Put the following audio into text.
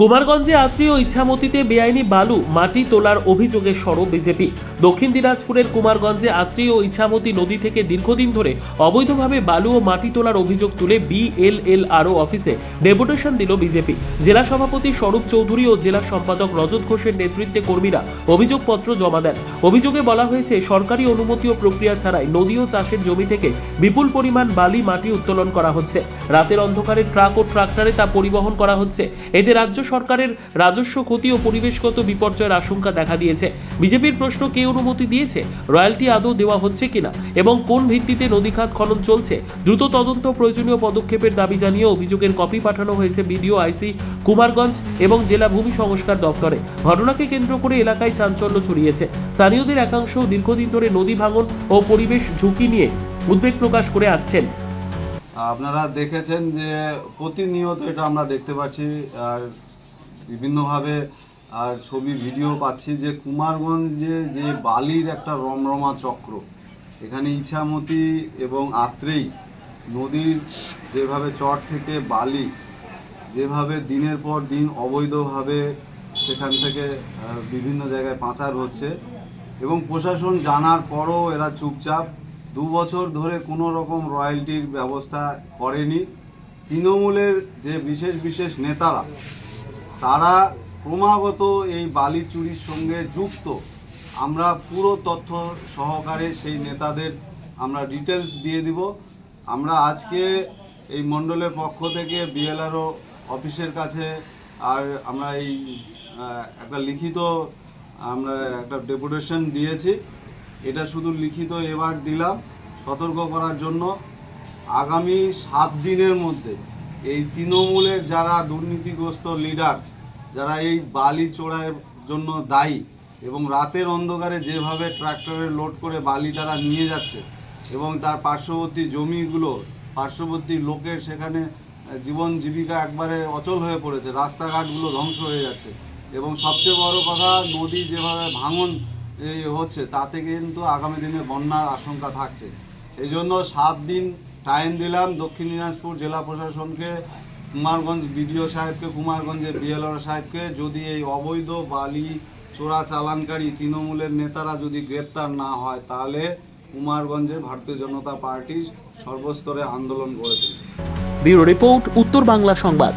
কুমারগঞ্জে আত্মীয় ইচ্ছামতিতে বেআইনি বালু মাটি তোলার অভিযোগে সরব বিজেপি। দক্ষিণ দিনাজপুরের কুমারগঞ্জে আত্মীয় ইচ্ছামতি নদী থেকে দীর্ঘদিন ধরে অবৈধভাবে বালু ও মাটি তোলার অভিযোগ তুলে বিএলএলআরও অফিসে ডেপুটেশন দিল বিজেপি। জেলা সভাপতি স্বরূপ চৌধুরী ও জেলা সম্পাদক রজত ঘোষের নেতৃত্বে কর্মীরা অভিযোগপত্র জমা দেন। অভিযোগে বলা হয়েছে, সরকারি অনুমতি ও প্রক্রিয়া ছাড়াই নদী ও চাষের জমি থেকে বিপুল পরিমাণ বালি মাটি উত্তোলন করা হচ্ছে। রাতের অন্ধকারে ট্রাক ও ট্রাক্টরে তা পরিবহন করা হচ্ছে। এতে রাজ্য সরকারের রাজস্ব, ক্ষতি ও পরিবেশগত বিপর্যয়ের আশঙ্কা দেখা দিয়েছে। বিজেপির প্রশ্ন, কে অনুমতি দিয়েছে? রয়্যালটি আদৌ দেওয়া হচ্ছে কিনা? এবং কোন ভিত্তিতে নদীখাত খনন চলছে? দ্রুত তদন্ত, প্রয়োজনীয় পদক্ষেপের দাবি জানিয়ে অভিযোগের কপি পাঠানো হয়েছে বিডিও আইসি কুমারগঞ্জ এবং জেলা ভূমি সংস্কার দপ্তরে। ঘটনাকে কেন্দ্র করে এলাকায় চাঞ্চল্য ছড়িয়েছে। স্থানীয়দের একাংশ দীর্ঘদিন ধরে নদী ভাঙন ও পরিবেশ ঝুঁকি নিয়ে উদ্বেগ প্রকাশ করে আসছেন। আপনারা দেখেছেন যে প্রতিনিয়ত এটা আমরা দেখতে পাচ্ছি, আর বিভিন্নভাবে, আর ছবি, ভিডিও পাচ্ছি যে কুমারগঞ্জে যে বালির একটা রমরমা চক্র, এখানে ইছামতি এবং আত্রেই নদীর যেভাবে চর থেকে বালি, যেভাবে দিনের পর দিন অবৈধভাবে সেখান থেকে বিভিন্ন জায়গায় পাচার হচ্ছে এবং প্রশাসন জানার পরও এরা চুপচাপ, দু বছর ধরে কোনো রকম রয়্যালটির ব্যবস্থা করেনি। তৃণমূলের যে বিশেষ বিশেষ নেতারা তারা ক্রমাগত এই বালি চুরির সঙ্গে যুক্ত। আমরা পুরো তথ্য সহকারে সেই নেতাদের আমরা ডিটেলস দিয়ে দিব। আমরা আজকে এই মণ্ডলের পক্ষ থেকে বিএলআরও অফিসের কাছে আর আমরা এই একটা লিখিত, আমরা একটা ডেপুটেশন দিয়েছি। এটা শুধু লিখিত এবার দিলাম, সতর্ক করার জন্য। আগামী সাত দিনের মধ্যে এই তৃণমূলের যারা দুর্নীতিগ্রস্ত লিডার যারা এই বালি চোরার জন্য দায়ী এবং রাতের অন্ধকারে যেভাবে ট্রাক্টরে লোড করে বালি তারা নিয়ে যাচ্ছে এবং তার পার্শ্ববর্তী জমিগুলো, পার্শ্ববর্তী লোকের সেখানে জীবন জীবিকা একবারে অচল হয়ে পড়েছে, রাস্তাঘাটগুলো ধ্বংস হয়ে যাচ্ছে এবং সবচেয়ে বড় কথা, নদী যেভাবে ভাঙন হচ্ছে, তাতে কিন্তু আগামী দিনে বন্যার আশঙ্কা থাকছে। এই জন্য সাত দিন টাইম দিলাম দক্ষিণ দিনাজপুর জেলা প্রশাসনকে, কুমারগঞ্জ বিডিও সাহেবকে, কুমারগঞ্জের বিএলআর সাহেবকে, যদি এই অবৈধ বালি চোরা চালানকারী তৃণমূলের নেতারা যদি গ্রেপ্তার না হয়, তাহলে কুমারগঞ্জে ভারতীয় জনতা পার্টি সর্বস্তরে আন্দোলন করেছে ব্যুরো রিপোর্ট, উত্তর বাংলা সংবাদ।